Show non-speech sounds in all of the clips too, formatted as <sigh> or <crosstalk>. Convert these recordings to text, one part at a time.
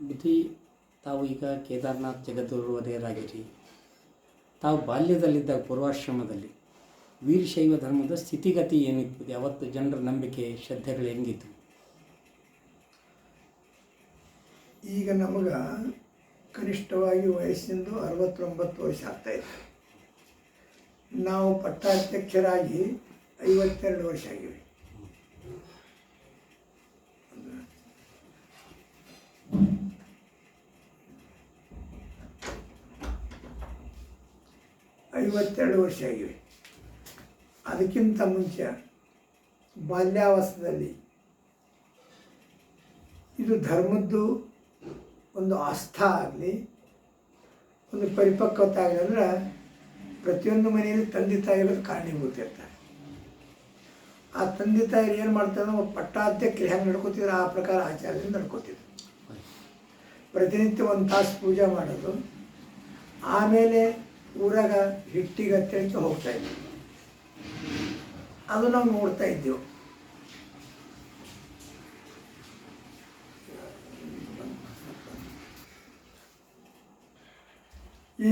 ಬುದ್ಧಿ, ತಾವು ಈಗ ಕೇದಾರ್ನಾಥ್ ಜಗದ್ಗುರು ಒದೆಯರಾಗಿರಿ ತಾವು ಬಾಲ್ಯದಲ್ಲಿದ್ದಾಗ ಪೂರ್ವಾಶ್ರಮದಲ್ಲಿ. ವೀರಶೈವ ಧರ್ಮದ ಸ್ಥಿತಿಗತಿ ಏನಿತ್ತು? ಯಾವತ್ತು ಜನರ ನಂಬಿಕೆ, ಶ್ರದ್ಧೆಗಳು ಹೆಂಗಿತ್ತು? ಈಗ ನಮಗೆ ಕನಿಷ್ಠವಾಗಿ ವಯಸ್ಸಿಂದು ಅರವತ್ತೊಂಬತ್ತು ವರ್ಷ ಆಗ್ತಾಯಿದೆ ನಾವು ಪಟ್ಟಾಧ್ಯಕ್ಷರಾಗಿ ಐವತ್ತೆರಡು ವರ್ಷ ಆಗಿವೆ. ಐವತ್ತೆರಡು ವರ್ಷ ಆಗಿವೆ ಅದಕ್ಕಿಂತ ಮುಂಚೆ ಬಾಲ್ಯಾವಾಸದಲ್ಲಿ ಇದು ಧರ್ಮದ್ದು ಒಂದು ಆಸ್ಥಾ ಆಗಲಿ, ಒಂದು ಪರಿಪಕ್ವತೆ ಆಗಲಿ ಅಂದ್ರೆ ಪ್ರತಿಯೊಂದು ಮನೆಯಲ್ಲಿ ತಂದೆ ತಾಯಿಗಳು ಕಾರಣೀಭೂತ ಇರ್ತಾರೆ ಆ ತಂದೆ ತಾಯಿ ಏನು ಮಾಡ್ತಾರೆ ಒಬ್ಬ ಪಟ್ಟಾಧ್ಯಕ್ಷರು ಹೆಂಗೆ ನಡ್ಕೋತಿದ್ರು ಆ ಪ್ರಕಾರ ಆಚಾರದಿಂದ ನಡ್ಕೋತಿದ್ರು. ಪ್ರತಿನಿತ್ಯ ಒಂದು ತಾಸು ಪೂಜೆ ಮಾಡೋದು, ಆಮೇಲೆ ಊರಾಗ ಹಿಟ್ಟಿಗೆ ಹತ್ತಿರಕ್ಕೆ ಹೋಗ್ತಾ ಇದ್ವಿ. ಅದು ನಾವು ನೋಡ್ತಾ ಇದ್ದೆವು.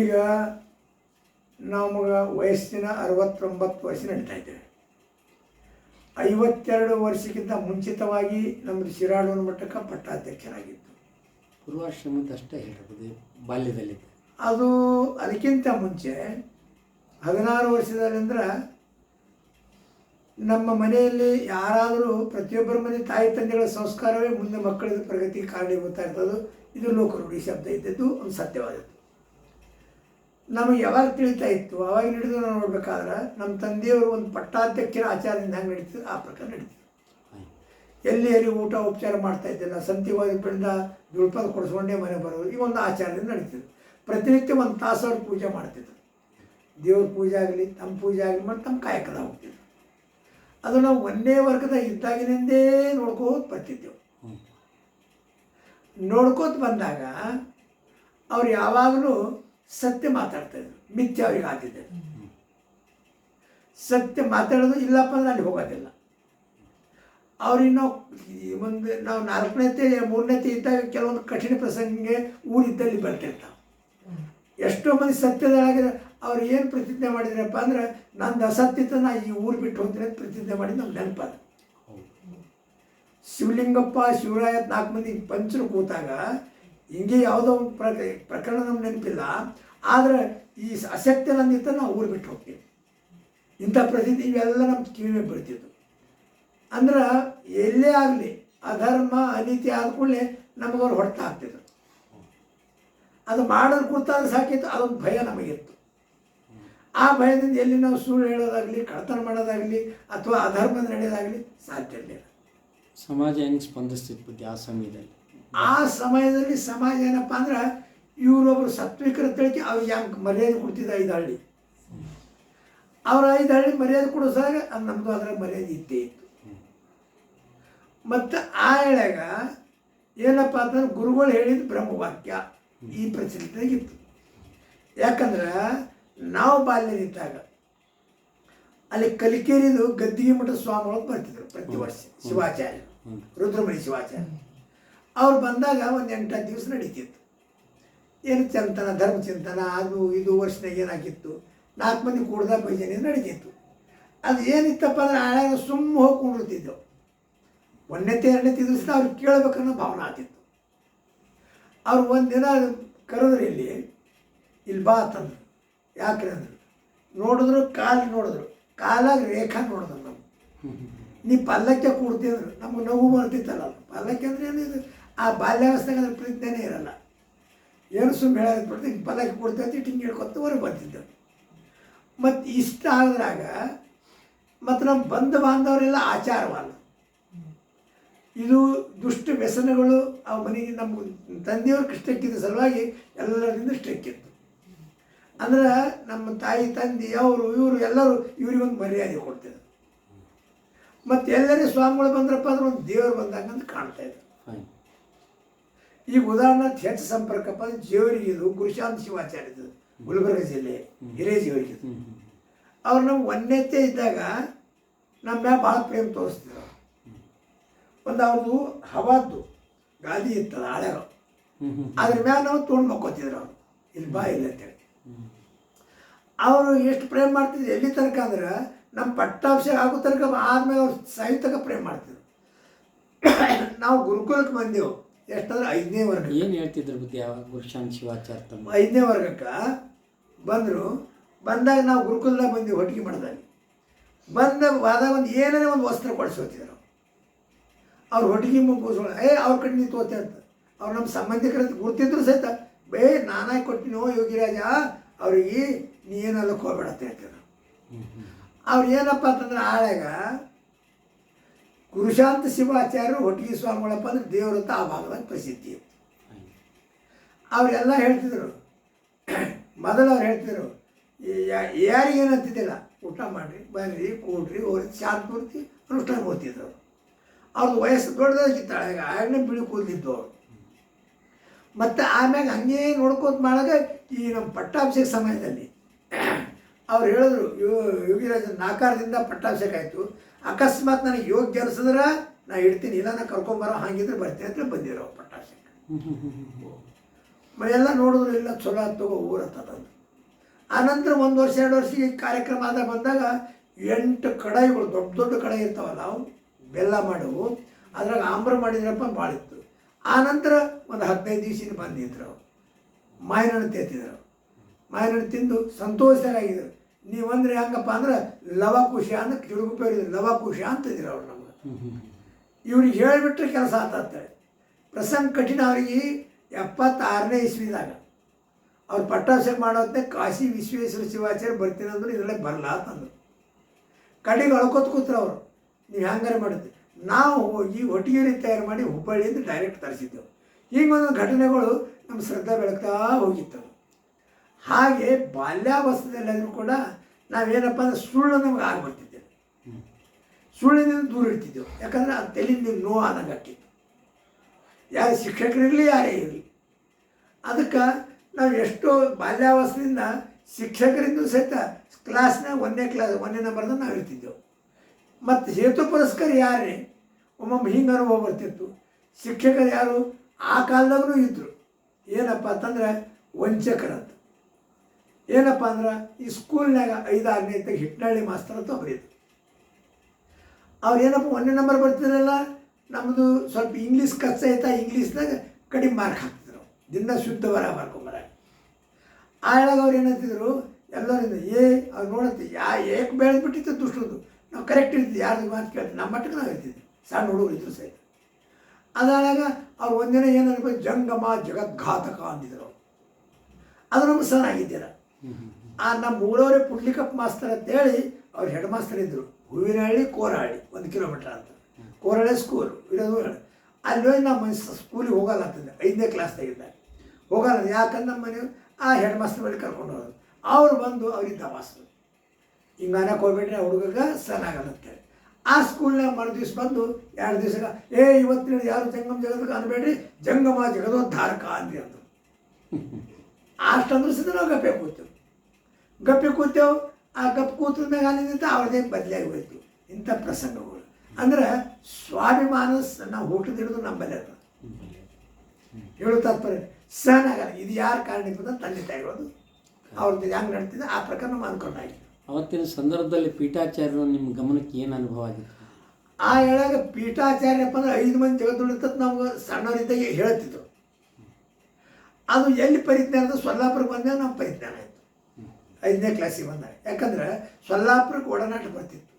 ಈಗ ನಮಗೆ ವಯಸ್ಸಿನ ಅರವತ್ತೊಂಬತ್ತು ವರ್ಷ ನಡೀತಾ ಇದ್ದೇವೆ. ಐವತ್ತೆರಡು ವರ್ಷಕ್ಕಿಂತ ಮುಂಚಿತವಾಗಿ ನಮ್ಮದು ಶಿರಾಡೋನ ಮಟ್ಟಕ್ಕೆ ಪಟ್ಟಾಧ್ಯಕ್ಷರಾಗಿತ್ತು ಪೂರ್ವಾಶ್ರಮದಷ್ಟೇ ಹೇಳಬಹುದು ಬಾಲ್ಯದಲ್ಲಿದ್ದ. ಅದು ಅದಕ್ಕಿಂತ ಮುಂಚೆ ಹದಿನಾರು ವರ್ಷದಲ್ಲಂದ್ರೆ ನಮ್ಮ ಮನೆಯಲ್ಲಿ ಯಾರಾದರೂ ಪ್ರತಿಯೊಬ್ಬರ ಮನೆ ತಾಯಿ ತಂದೆಗಳ ಸಂಸ್ಕಾರವೇ ಮುಂದೆ ಮಕ್ಕಳ ಪ್ರಗತಿಗೆ ಕಾರಣೀಭೂತ ಇರ್ತದೆ, ಇದು ಲೋಕರೂಢಿ ಶಬ್ದ ಇದ್ದದ್ದು ಒಂದು ಸತ್ಯವಾದದ್ದು. ನಮಗೆ ಯಾವಾಗ ತಿಳಿತಾ ಇತ್ತು ಅವಾಗ ಹಿಡಿದು ನಾವು ನೋಡ್ಬೇಕಾದ್ರೆ ನಮ್ಮ ತಂದೆಯವರು ಒಂದು ಪಟ್ಟಾಧ್ಯಕ್ಷರ ಆಚಾರದಿಂದ ಹೆಂಗೆ ನಡೀತದೆ ಆ ಪ್ರಕಾರ ನಡೀತದೆ ಎಲ್ಲಿ ಎಲ್ಲಿ ಊಟ ಉಪಚಾರ ಮಾಡ್ತಾ ಇದ್ದಿಲ್ಲ ಸಂತಿ ಹೋಗಿದ್ದರಿಂದ ದುಡ್ಪದ ಕೊಡಿಸ್ಕೊಂಡೇ ಮನೆ ಬರೋದು ಈ ಒಂದು ಆಚಾರದಿಂದ ನಡೀತಿದ್ರು ಪ್ರತಿನಿತ್ಯ ಒಂದು ತಾಸು ಅವ್ರು ಪೂಜೆ ಮಾಡ್ತಿದ್ರು. ದೇವ್ರ ಪೂಜೆ ಆಗಲಿ ತಮ್ಮ ಪೂಜೆ ಆಗಲಿ ಮತ್ತು ತಮ್ಮ ಕಾಯಕದ ಹೋಗ್ತಿದ್ರು. ಅದು ನಾವು ಒಂದೇ ವರ್ಗದ ಇದ್ದಾಗಿನಿಂದೇ ನೋಡ್ಕೋತ ಬರ್ತಿದ್ದೆವು. ನೋಡ್ಕೋತ ಬಂದಾಗ ಅವ್ರು ಯಾವಾಗಲೂ ಸತ್ಯ ಮಾತಾಡ್ತಾಯಿದ್ರು ಮಿಥ್ಯ ಅವ್ರಿಗೆ ಆಗ್ತಿದ್ದೆ ಸತ್ಯ ಮಾತಾಡೋದು ಇಲ್ಲಪ್ಪ ಅಂದ್ರೆ ಅಲ್ಲಿ ಹೋಗೋದಿಲ್ಲ. ಅವ್ರಿಗೆ ನಾವು ಒಂದು ನಾವು ನಾಲ್ಕನೇತೆ ಮೂರನೇತೆ ಇದ್ದಾಗ ಕೆಲವೊಂದು ಕಠಿಣ ಪ್ರಸಂಗಕ್ಕೆ ಊರಿದ್ದಲ್ಲಿ ಬರ್ತಿರ್ತಾವೆ. ಎಷ್ಟೋ ಮಂದಿ ಸತ್ಯದೊಳಗೆ ಅವ್ರು ಏನು ಪ್ರತಿಜ್ಞೆ ಮಾಡಿದ್ರಪ್ಪ ಅಂದ್ರೆ, ನಂದು ಅಸತ್ಯತ ನಾ ಈ ಊರು ಬಿಟ್ಟು ಹೋಗ್ತೀನಿ ಅಂತ ಪ್ರತಿಜ್ಞೆ ಮಾಡಿ ನಮ್ಗೆ ನೆನಪದ ಶಿವಲಿಂಗಪ್ಪ ಶಿವರಾಯ ನಾಲ್ಕು ಮಂದಿ ಪಂಚರು ಕೂತಾಗ, ಹಿಂಗೆ ಯಾವುದೋ ಒಂದು ಪ್ರಕ, ಪ್ರಕರಣ ನಮ್ಗೆ ನೆನಪಿಲ್ಲ. ಆದರೆ ಈ ಅಸತ್ಯ ನಂದಿತ್ತ ನಾವು ಊರು ಬಿಟ್ಟು ಹೋಗ್ತೀವಿ ಇಂಥ ಪ್ರಸಿದ್ಧಿ ಇವೆಲ್ಲ ನಮ್ಮ ಕಿವಿಮೆ ಬೀಳ್ತಿದ್ವು ಅಂದ್ರೆ ಎಲ್ಲೇ ಆಗಲಿ, ಅಧರ್ಮ, ಅನೀತಿ ಆದ ಕೂಡಲೇ ನಮಗವ್ರು ಹೊಡ್ತಾ ಹಾಕ್ತಿದ್ರು ಅದು ಮಾಡೋದು ಕೂತಾದ್ರೆ ಸಾಕಿತ್ತು ಅದೊಂದು ಭಯ ನಮಗಿತ್ತು ಆ ಭಯದಿಂದ ಎಲ್ಲಿ ನಾವು ಸುಳ್ಳು ಹೇಳೋದಾಗಲಿ ಕಳ್ತನ ಮಾಡೋದಾಗಲಿ ಅಥವಾ ಅಧರ್ಮ ನಡೆಯೋದಾಗಲಿ ಸಾಧ್ಯ ಇರಲಿಲ್ಲ ಸಮಾಜ ಹೆಂಗೆ ಸ್ಪಂದಿಸ್ತಿತ್ತು ಬುದ್ಧಿ ಆ ಸಮಯದಲ್ಲಿ? ಆ ಸಮಯದಲ್ಲಿ ಸಮಾಜ ಏನಪ್ಪ ಅಂದ್ರೆ ಇವರೊಬ್ಬರು ಸತ್ವಿಕರ ತಿಳಿಕೆ ಅವ್ರಿಗೆ ಹೆಂಗೆ ಮರ್ಯಾದೆ ಕೊಡ್ತಿದ್ದ ಐದು ಹಳ್ಳಿ ಅವ್ರ ಐದು ಹಳ್ಳಿ ಮರ್ಯಾದೆ ಕೊಡಿಸಾಗ ಅದು ನಮ್ಮದು ಅದರ ಮರ್ಯಾದೆ ಇದ್ದೇ ಇತ್ತು. ಮತ್ತು ಆ ಎಳೆಗ ಏನಪ್ಪ ಅಂತಂದ್ರೆ ಗುರುಗಳು ಹೇಳಿದ ಬ್ರಹ್ಮವಾಕ್ಯ. ಈ ಪ್ರಚಲಿತದಾಗಿತ್ತು ಯಾಕಂದ್ರೆ ನಾವು ಬಾಲ್ಯದಿದ್ದಾಗ ಅಲ್ಲಿ ಕಲಿಕೇರಿದು ಗದ್ದಿಗೆ ಮಠದ ಸ್ವಾಮಿಗಳು ಬರ್ತಿದ್ರು ಪ್ರತಿ ವರ್ಷ ಶಿವಾಚಾರ್ಯ ರುದ್ರಮಣಿ ಶಿವಾಚಾರ್ಯ. ಅವ್ರು ಬಂದಾಗ ಒಂದು ಎಂಟತ್ತು ದಿವಸ ನಡೀತಿತ್ತು. ಏನು ಚಂತನ ಧರ್ಮ ಚಿಂತನ ಅದು ಇದು ವರ್ಷನಾಗ ಏನಾಗಿತ್ತು? ನಾಲ್ಕು ಮಂದಿ ಕೂಡ್ದ ಭಜನೆ ನಡೀತಿತ್ತು. ಅದು ಏನಿತ್ತಪ್ಪ ಅಂದ್ರೆ ಆಳಾಗ ಸುಮ್ಮ ಹೋಗಿ ಕುಂಡಿರ್ತಿದ್ದೆವು ಒಂದನೇತೆ ಎರಡನೇ ದಿವಸ ಅವ್ರು ಕೇಳಬೇಕನ್ನೋ ಭಾವನೆ ಆಗ್ತಿತ್ತು. ಅವ್ರು ಒಂದಿನ ಕರೆದ್ರು ಇಲ್ಲಿ ಇಲ್ಲಿ ಬಾ ಅಂತಂದ್ರು. ಯಾಕೆ ಅಂದರು? ನೋಡಿದ್ರು ಕಾಲು ನೋಡಿದ್ರು. ಕಾಲಾಗ ರೇಖಾ ನೋಡಿದ್ರು ನಾವು ನೀ ಪಲ್ಲಕ್ಕೆ ಕೂಡ್ತಿದ್ರು ನಮಗೆ ನೋವು ಬರ್ತಿತ್ತಲ್ಲ. ಪಲ್ಲಕ್ಕೆ ಅಂದರೆ ಏನಿದು ಆ ಬಾಲ್ಯಾವಸ್ಥೆಗೆ ಅದ್ರ ಪ್ರಜ್ಞೆನೇ ಇರಲ್ಲ. ಏನು ಸುಮ್ಮನೆ ಹೇಳೋದು ಬಿಡ್ತು ಹಿಂಗೆ ಪಲ್ಲಕ್ಕೆ ಕೂಡ್ತೈತಿ ಹಿಂಗೆ ಹೇಳ್ಕೊತ ಹೊರಗೆ ಬರ್ತಿದ್ದೆವು ಮತ್ತು ಇಷ್ಟ ಆದ್ರಾಗ ಮತ್ತು ನಮ್ಮ ಬಂಧು ಬಾಂಧವರೆಲ್ಲ ಆಚಾರವಲ್ಲ ಇದು ದುಷ್ಟ ವ್ಯಸನಗಳು ಆ ಮನೆಗೆ ನಮ್ಮ ತಂದೆಯವ್ರ ಸ್ಟೆಕ್ಕಿದ ಸಲುವಾಗಿ ಎಲ್ಲರಿಂದ ಸ್ಟ್ರೆಕ್ಕಿತ್ತು ಅಂದ್ರೆ ನಮ್ಮ ತಾಯಿ ತಂದೆ ಅವರು ಇವರು ಎಲ್ಲರೂ ಇವ್ರಿಗೊಂದು ಮರ್ಯಾದೆ ಕೊಡ್ತಿದ್ರು. ಮತ್ತು ಎಲ್ಲರೇ ಸ್ವಾಮಿಗಳು ಬಂದ್ರಪ್ಪ ಅಂದ್ರೆ ಒಂದು ದೇವರು ಬಂದಾಗ ಅಂತ ಕಾಣ್ತಾ ಇದ್ರು. ಈಗ ಉದಾಹರಣೆ ಹೆಚ್ಚು ಸಂಪರ್ಕಪ್ಪ ಅಂದ್ರೆ ಜೇವರಿಗೆ ಇದು ಗುರುಶಾಂತ್ ಶಿವಾಚಾರ್ಯದು ಗುಲ್ಬರ್ಗ ಜಿಲ್ಲೆ ಹ್ಞೂ ಅವ್ರು ನಮ್ಗೆ ಒಂದೇತೆ ಇದ್ದಾಗ ನಮ್ಮ ಮ್ಯಾಲೆ ಭಾಳ ಪ್ರೇಮ ತೋರಿಸ್ತಿದ್ರು. ಒಂದು ಅವ್ರದ್ದು ಹವಾದ್ದು ಗಾದಿ ಇತ್ತಲ್ಲ ಹಳೆಯವರು ಅದ್ರ ಮ್ಯಾಲ ನಾವು ತೊಗೊಂಡು ಮಕ್ಕೋತಿದ್ರು ಅವ್ರು. ಇಲ್ಲಿ ಬಾ ಇಲ್ಲ ಅಂತೇಳಿ ಅವರು ಎಷ್ಟು ಪ್ರೇಮ್ ಮಾಡ್ತಿದ್ರು? ಎಲ್ಲಿ ತನಕ ಅಂದ್ರೆ ನಮ್ಮ ಪಟ್ಟಾಭಿಷೇಕ ಆಗೋ ತನಕ ಆದ್ಮೇಲೆ ಅವ್ರು ಸಾಯಿ ತನಕ ಪ್ರೇಮ್ ಮಾಡ್ತಿದ್ರು. ನಾವು ಗುರುಕುಲಕ್ಕೆ ಬಂದೆವು. ಎಷ್ಟಂದ್ರೆ ಐದನೇ ವರ್ಗ. ಏನು ಹೇಳ್ತಿದ್ರು ಬುದ್ಧಿ ಯಾವ ಶಿವಾಚಾರ ತಮ್ಮ? ಐದನೇ ವರ್ಗಕ್ಕೆ ಬಂದರು. ಬಂದಾಗ ನಾವು ಗುರುಕುಲದಾಗ ಬಂದೆವು ಹೊಟ್ಟಿಗೆ ಮಾಡಿದಾಗ. ಬಂದಾಗ ಆದಾಗ ಒಂದು ಏನೇ ಒಂದು ವಸ್ತ್ರ ಕೊಡಿಸೋತಿದ್ರು. ಅವ್ರು ಹೊಟ್ಟಿಗೆ ಮುಗಿಸೋಣ ಏ, ಅವ್ರ ಕಡೆ ನೀ ತೋತೆ ಅಂತ. ಅವ್ರು ನಮ್ಮ ಸಂಬಂಧಿಕರಂತ ಗುರ್ತಿದ್ರು ಸಹಿತ, ಬೇ, ನಾನಾಗಿ ಕೊಟ್ಟಿನೋ ಯೋಗಿರಾಜ, ಅವ್ರಿಗೆ ನೀ ಏನಲ್ಲ ಅಂತ ಹೇಳ್ತಾರೆ ಅವ್ರು ಏನಪ್ಪ ಅಂತಂದ್ರೆ ಆಳಾಗ ಗುರುಶಾಂತ ಶಿವಾಚಾರ್ಯರು ಹೊಟ್ಟಿಗೆ ಸ್ವಾಮಿಗಳಪ್ಪ ಅಂದ್ರೆ ದೇವರಂತ ಆ ಭಾಗದಾಗ ಪ್ರಸಿದ್ಧಿ. ಅವರೆಲ್ಲ ಹೇಳ್ತಿದ್ರು. ಮೊದಲು ಅವ್ರು ಹೇಳ್ತಿದ್ರು ಯಾರಿಗೆ ಏನಂತಿದ್ದಿಲ್ಲ ಊಟ ಮಾಡಿರಿ ಬನ್ನಿರಿ ಕೂಡ್ರಿ ಹೋಗ್ರಿ ಶಾಂತ ಪೂರ್ತಿ ಅನುಷ್ಠಾನ ಓದ್ತಿದ್ರು ಅವ್ರದ್ದು ವಯಸ್ಸು ದೊಡ್ಡದಾಗಿತ್ತಾಳೆ ಆಗಲೇ ಬಿಳಿ ಕೂದಲಿದ್ದು ಅವರು ಮತ್ತು ಆಮ್ಯಾಗ ಹಂಗೆ ನೋಡ್ಕೋತ ಮಾಡಾಗ ಈ ನಮ್ಮ ಪಟ್ಟಾಭಿಷೇಕ ಸಮಯದಲ್ಲಿ ಅವ್ರು ಹೇಳಿದ್ರು, ಯೋ ಯೋಗಿರಾಜ ನಾಕಾರದಿಂದ ಪಟ್ಟಾಭಿಷೇಕ ಆಯಿತು. ಅಕಸ್ಮಾತ್ ನನಗೆ ಯೋಗ್ಯ ಅನಿಸಿದ್ರೆ ನಾ ಇಡ್ತೀನಿ, ಇಲ್ಲ ನಾ ಕರ್ಕೊಂಬರೋ ಹಾಗಿದ್ರೆ ಬರ್ತೀನಿ ಅಂತ ಬಂದಿರೋ ಪಟ್ಟಾಭಿಷೇಕ. ಹ್ಞೂ ಮ- ಎಲ್ಲ ನೋಡಿದ್ರು, ಇಲ್ಲ ಚಲೋ ತಗೋ ಊರತ್ತದಂದು ಆನಂತರ ಒಂದು ವರ್ಷ, ಎರಡು ವರ್ಷ ಈ ಕಾರ್ಯಕ್ರಮ ಆದ ಬಂದಾಗ ಎಂಟು ಕಡಾಯಿಗಳು ದೊಡ್ಡ ದೊಡ್ಡ ಕಡಾಯಿ ಇರ್ತಾವಲ್ಲ ಅವು. ಬೆಲ್ಲ ಮಾಡವು, ಅದ್ರಾಗ ಆಂಬ್ರ ಮಾಡಿದ್ರಪ್ಪ ಭಾಳ ಇತ್ತು. ನಂತರ ಒಂದು ಹದಿನೈದು ದಿವಸ ಬಂದಿದ್ರು ಮಾವಿನಹಣ್ಣು ತೇತಿದ್ರು. ಮಾವಿನಹಣ್ಣು ತಿಂದು ಸಂತೋಷರಾಗಿದ್ರು. ನೀವಂದ್ರೆ ಹೆಂಗಪ್ಪ ಅಂದ್ರೆ ಲವಕುಶ ಅಂತ ಖುಷಿ ಲವಕುಶ ಅಂತಿದ್ರು ಅವ್ರು ನಮ್ಗೆ. ಇವ್ರಿಗೆ ಹೇಳಿಬಿಟ್ರೆ ಕೆಲಸ ಆತಂತೇಳಿ ಪ್ರಸಂಗ ಕಠಿಣ ಅವ್ರಿಗೆ ಎಪ್ಪತ್ತಾರನೇ ಇಸ್ವಿದಾಗ. ಅವ್ರು ಪಟ್ಟಾಭಿಷೇಕ ಮಾಡೋತ್ತೆ ಕಾಶಿ ವಿಶ್ವೇಶ್ವರ ಶಿವಾಚಾರ್ಯ ಬರ್ತೀನಿ ಅಂದ್ರೆ, ಇದರಲ್ಲೇ ಬರಲ್ಲ ಅಂತಂದ್ರು ಕಡೆಗೆ ಅಳ್ಕೊತ್ ಕೂತ್ರು ಅವರು. ನೀವು ಹ್ಯಾಂಗಾರ ಮಾಡುತ್ತೆ. ನಾವು ಹೋಗಿ ಒಟ್ಟಿಗೆ ತಯಾರು ಮಾಡಿ ಹುಬ್ಬಳ್ಳಿಯಿಂದ ಡೈರೆಕ್ಟ್ ತರಿಸಿದ್ದೆವು. ಹೀಗೆ ಒಂದೊಂದು ಘಟನೆಗಳು ನಮ್ಮ ಶ್ರದ್ಧೆ ಬೆಳಗ್ತಾ ಹೋಗಿತ್ತು ಹಾಗೆ ಬಾಲ್ಯಾವಸ್ಥೆಯಲ್ಲಾದರೂ ಕೂಡ ನಾವೇನಪ್ಪ ಅಂದ್ರೆ ಸುಳ್ಳು ನಮಗೆ ಆಗ್ಬಿಡ್ತಿದ್ದೆವು ಸುಳ್ಳಿನಿಂದ ದೂರ ಇಡ್ತಿದ್ದೆವು ಯಾಕಂದ್ರೆ ಆ ತಲೆಯಿಂದ ನೋವು ಆದಂಗೆ ಆಗ್ತಿತ್ತು ಯಾರು ಶಿಕ್ಷಕರಿರಲಿ ಯಾರೇ ಇರಲಿ. ಅದಕ್ಕೆ ನಾವು ಎಷ್ಟೋ ಬಾಲ್ಯಾವಸ್ಥೆಯಿಂದ ಶಿಕ್ಷಕರಿಂದ ಸಹಿತ ಕ್ಲಾಸ್ನಾಗ ಒಂದನೇ ಕ್ಲಾಸ್ ಒಂದನೇ ನಂಬರ್ದಾಗ ನಾವು ಇರ್ತಿದ್ದೆವು. ಮತ್ತು ಹೇತು ಪುರಸ್ಕಾರ ಯಾರೇ ಒಮ್ಮೊಮ್ಮೆ ಹಿಂಗೆ ಅನುಭವ ಬರ್ತಿತ್ತು. ಶಿಕ್ಷಕರು ಯಾರು? ಆ ಕಾಲದಾಗೂ ಇದ್ದರು ಏನಪ್ಪ ಅಂತಂದ್ರೆ ವಂಚಕರಂತ ಏನಪ್ಪ ಅಂದ್ರೆ ಈ ಸ್ಕೂಲ್ನಾಗ ಐದಾರನೇ ಇದ್ದಾಗ ಹಿಟ್ನಳ್ಳಿ ಮಾಸ್ತರ್ ಅಂತ ಒಬ್ಬರಿದ್ರು ಅವ್ರು ಏನಪ್ಪ ಒಂದನೇ ನಂಬರ್ ಬರ್ತಿದ್ರಲ್ಲ? ನಮ್ಮದು ಸ್ವಲ್ಪ ಇಂಗ್ಲೀಷ್ ಕಚ್ಚ ಆಯ್ತಾ ಇಂಗ್ಲೀಷ್ನಾಗ ಕಡಿಮೆ ಮಾರ್ಕ್ ಹಾಕ್ತಿದ್ರು ದಿನ ಶುದ್ಧ ಬರ ಮಾಡ್ಕೊಂಬರ. ಆಳಾಗ ಅವ್ರು ಏನಂತಿದ್ರು ಎಲ್ಲರಿಂದ ಏ, ಅವ್ರು ನೋಡತ್ತೆ ಯಾ ಏಕೆ ಬೆಳೆದ್ಬಿಟ್ಟಿತ್ತು ದುಷ್ಟದು ನಾವು ಕರೆಕ್ಟ್ ಇರ್ತಿದ್ವಿ. ಯಾರ್ದು ಮಾತು ಕೇಳ್ತೀವಿ ನಮ್ಮ ಮಟ್ಟಕ್ಕೆ ನಾವು ಇರ್ತಿದ್ವಿ. ಸಣ್ಣ ಹುಡುಗರು ಇದ್ರು ಸಹಿತ. ಅದಾದಾಗ ಅವ್ರು ಒಂದಿನ ಏನು ಅನ್ಬೇಕು? ಜಂಗಮ ಜಗದ್ಘಾತಕ ಅಂದಿದ್ರು. ಅದು ನಮ್ಗೆ ಸಹ ಆಗಿದ್ದೀರ ಆ ನಮ್ಮ ಊರವರೇ ಪುಡ್ಲಿಕಪ್ಪ ಮಾಸ್ತರ್ ಅಂತೇಳಿ ಅವ್ರು ಹೆಡ್ ಮಾಸ್ತರ್ ಇದ್ದರು ಹೂವಿನಹಳ್ಳಿ, ಕೋರಹಳ್ಳಿ. ಒಂದು ಕಿಲೋಮೀಟ್ರ್ ಅಂತ. ಕೋರಹಳ್ಳಿ ಸ್ಕೂಲ್ ಇರೋದು ಅಲ್ಲಿ ಹೋಗಿ ನಾವು ಸ್ಕೂಲಿಗೆ ಹೋಗಲ್ಲ ಐದನೇ ಕ್ಲಾಸ್ದಾಗಿದ್ದಾಗ ಹೋಗಲ್ಲ. ಯಾಕಂದ್ರೆ ನಮ್ಮ ಮನೆ ಆ ಹೆಡ್ ಮಾಸ್ತರ್ ಬಳಿ ಕರ್ಕೊಂಡು ಹೋಗೋದು ಅವ್ರು ಬಂದು ಅವ್ರಿಗೆ ದವಾಸರು ಹಿಂಗೆ ಅನ್ನಕ್ಕೆ ಹೋಗ್ಬಿಟ್ರೆ ಹುಡುಗಗ ಸನಾಗಲ್ಲ ಅಂತೇಳಿ ಆ ಸ್ಕೂಲ್ನಾಗ ಮರು ದಿವ್ಸ ಬಂದು ಎರಡು ದಿವಸ ಏ ಇವತ್ತಿನ ಯಾರು ಜಂಗಮ ಜಗದಕ್ಕೆ ಅನ್ಬೇಡ್ರಿ? ಜಂಗಮ ಜಗದೋದ್ಧಾರಕ ಅಂದ್ರಿ ಅಂದರು. ಅಷ್ಟಂದ್ರೂ ಸಿದ್ಧ ನಾವು ಗಪ್ಪೆ ಕೂತೇವೆ. ಗಪ್ಪೆ ಕೂತೇವು, ಆ ಗಪ್ ಕೂತ್ರದಾಗ ಅಲ್ಲಿಂದ ಅವ್ರದೇ ಬದಲಾಗಿ ಹೋಯ್ತು. ಇಂಥ ಪ್ರಸಂಗಗಳು. ಅಂದ್ರೆ ಸ್ವಾಭಿಮಾನ ನಾವು ಹಿಡಿದು ನಮ್ಮಲ್ಲೇ ಹೇಳು ತಾತ್ಪರ್ಯ. ಸಹನ ಆಗಲ್ಲ. ಇದು ಯಾರ ಕಾರಣದಿಂದ ತಂದೆ ತಾಯಿಗಳದು ಅವ್ರದ್ದು ಹೆಂಗೆ ನಡೀತಿದೆ ಆ ಪ್ರಕಾರ ನಾವು ಅನ್ಕೊಂಡಾಗಿ ಅವತ್ತಿನ ಸಂದರ್ಭದಲ್ಲಿ ಪೀಠಾಚಾರ್ಯರು ನಿಮ್ಮ ಗಮನಕ್ಕೆ ಏನು ಅನುಭವ ಆಗಿತ್ತು? ಆ ಹೇಳಾಗ ಪೀಠಾಚಾರ್ಯಪ್ಪ ಅಂದ್ರೆ ಐದು ಮಂದಿ ಜಗತ್ತುಳಿತತ್ ನಮ್ಗೆ ಸಣ್ಣವರಿದ್ದಾಗೆ ಹೇಳ್ತಿದ್ರು ಅದು ಎಲ್ಲಿ ಪರಿಜ್ಞಾನ ಅಂದ್ರೆ ಸೊಲ್ಲಾಪುರಕ್ಕೆ ಬಂದಾಗ ನಮ್ಮ ಪರಿಜ್ಞಾನ ಆಯಿತು ಐದನೇ ಕ್ಲಾಸಿಗೆ ಬಂದಾಗ. ಯಾಕಂದ್ರೆ ಸೊಲ್ಲಾಪುರಕ್ಕೆ ಒಡನಾಟ ಬರ್ತಿತ್ತು.